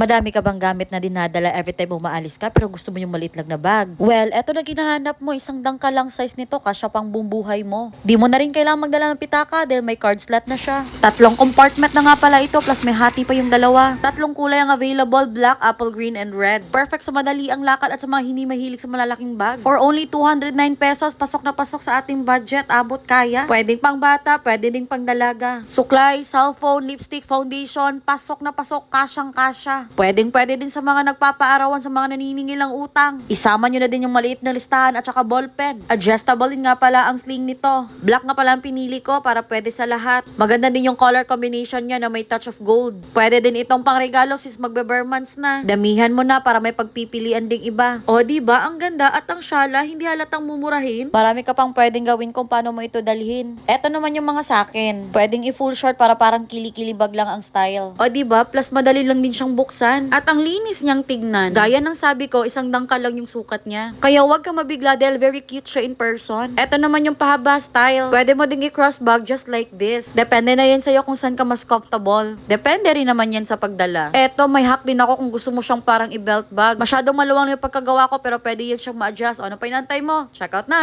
Madami ka bang gamit na dinadala every time umaalis ka pero gusto mo yung maliit lang na bag? Well, eto na ginahanap mo, isang dangka lang size nito, kasya pang bumbuhay mo. Di mo na rin kailangan magdala ng pitaka dahil may card slot na siya. Tatlong compartment na nga pala ito plus may hati pa yung dalawa. Tatlong kulay ang available, black, apple green, and red. Perfect sa madali ang lakad at sa mga hindi mahilig sa malalaking bag. For only 209 pesos, pasok na pasok sa ating budget, abot kaya. Pwedeng pang bata, pwede ding pang dalaga. Suklay, cellphone, lipstick, foundation, pasok na pasok, kasyang kasya. Pwedeng pwede din sa mga nagpapaarawan sa mga naniningil ng utang. Isama nyo na din yung maliit na listahan at saka ballpen. Adjustable nga pala ang sling nito. Black nga pala ang pinili ko para pwede sa lahat. Maganda din yung color combination niya na may touch of gold. Pwede din itong pangregalo sis magbe months na. Damihan mo na para may pagpipilian ding iba. O di ba ang ganda at ang syala hindi halatang mumurahin. Marami ka pang pwedeng gawin kung paano mo ito dalhin. Eto naman yung mga sakin. Pwedeng i-full short para parang kilikilibag lang ang style. O di ba plus madali lang din siyang buksan. At ang linis niyang tignan. Gaya ng sabi ko, isang dangka lang yung sukat niya. Kaya wag ka mabigla dahil very cute siya in person. Eto naman yung pahaba style. Pwede mo ding i-cross bag just like this. Depende na yan sa'yo kung saan ka mas comfortable. Depende rin naman yan sa pagdala. Eto, may hack din ako kung gusto mo siyang parang i-belt bag. Masyadong maluwang yung pagkagawa ko pero pwede yan siyang ma-adjust. Ano pa inantay mo? Check out na!